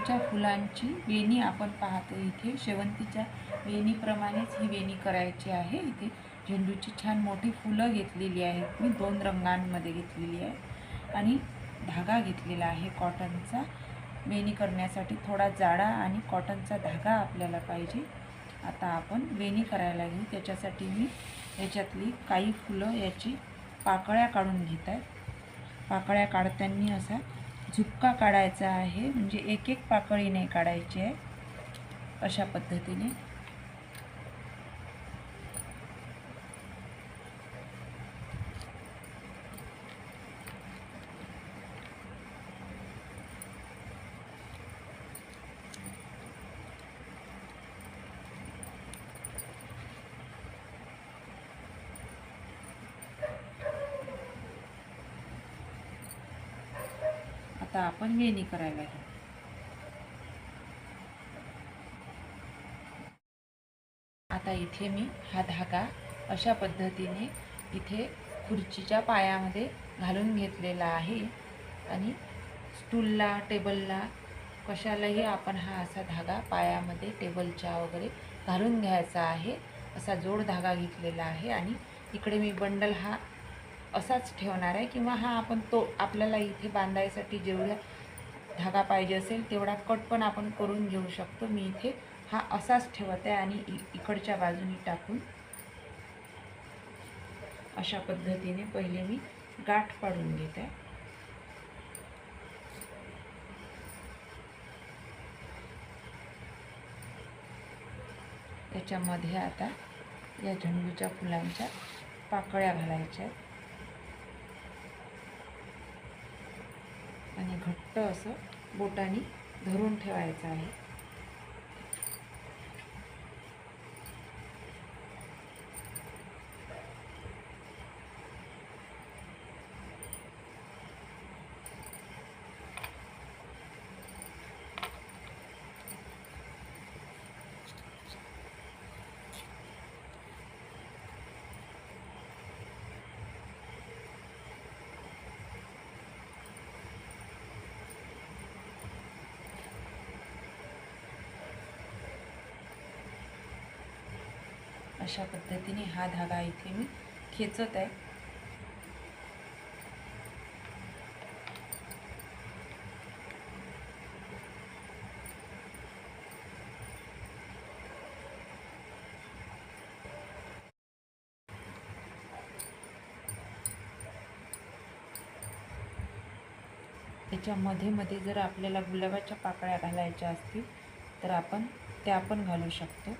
झेंडूच्या फुलांची वेणी आपण पाहतो. इथे शेवंतीच्या वेणीप्रमाणेच ही वेणी करायची आहे. इथे झेंडूची छान मोठी फुलं घेतलेली आहेत. मी दोन रंगांमध्ये घेतलेली आहे. आणि धागा घेतलेला आहे. कॉटनचा. वेणी करण्यासाठी थोडा जाडा आणि कॉटनचा धागा आपल्याला पाहिजे. आता आपण वेणी करायला घेऊ. त्याच्यासाठी मी याच्यातली काही फुलं याची पाकळ्या काढून घेत आहे. पाकळ्या काढताना असा झुपका काढायचा आहे. म्हणजे एक एक पाकळी नाही काढायची आहे. अशा पद्धतीने. आता आपण वेणी करायला घेऊ आता इथे मी हा धागा अशा पद्धतीने इथे खुर्चीच्या पायामध्ये घालून घेतलेला आहे आणि स्टूलला टेबलला कशालाही आपण हा असा धागा पायामध्ये टेबलच्या वगैरे घालून घ्यायचा आहे. असा जोड धागा घेतलेला आहे आणि इकडे मी बंडल हा असाच ठेवणार आहे किंवा हा आपण तो आपल्याला इथे बांधायसाठी जेवढा धागा पाहिजे असेल तेवढा कट पण आपण करून घेऊ शकतो. मी इथे हा असाच ठेवत आहे आणि इ इकडच्या बाजूनी टाकून अशा पद्धतीने पहिले मी गाठ पाडून घेत आहे. त्याच्यामध्ये आता या झेंडूच्या फुलांच्या पाकळ्या घालायच्या आहेत आणि घट्ट असं बोटाने धरून ठेवायचं आहे. अशा पद्धतीने हा धागा इथे मी खेचत आहे. त्याच्या मध्ये मध्ये जर आपल्याला गुलाबाच्या पाकळ्या घालायच्या असतील तर आपण त्या पण घालू शकतो.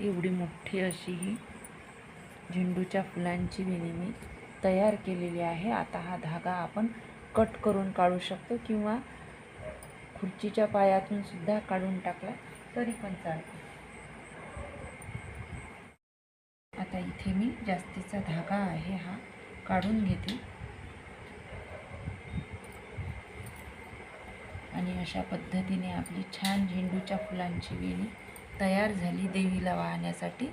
एवढी मोठी अशी ही झेंडूच्या फुलांची वेणी मी तयार केलेली आहे. आता हा धागा आपण कट करून काढू शकतो किंवा खुर्चीच्या पायातून सुद्धा काढून टाकला तरी पण चालतो. आता इथे मी जास्तीचा धागा आहे हा काढून घेते. आणि अशा पद्धतीने आपली छान झेंडूच्या फुलांची वेणी तयार झाली देवीला वाहण्यासाठी.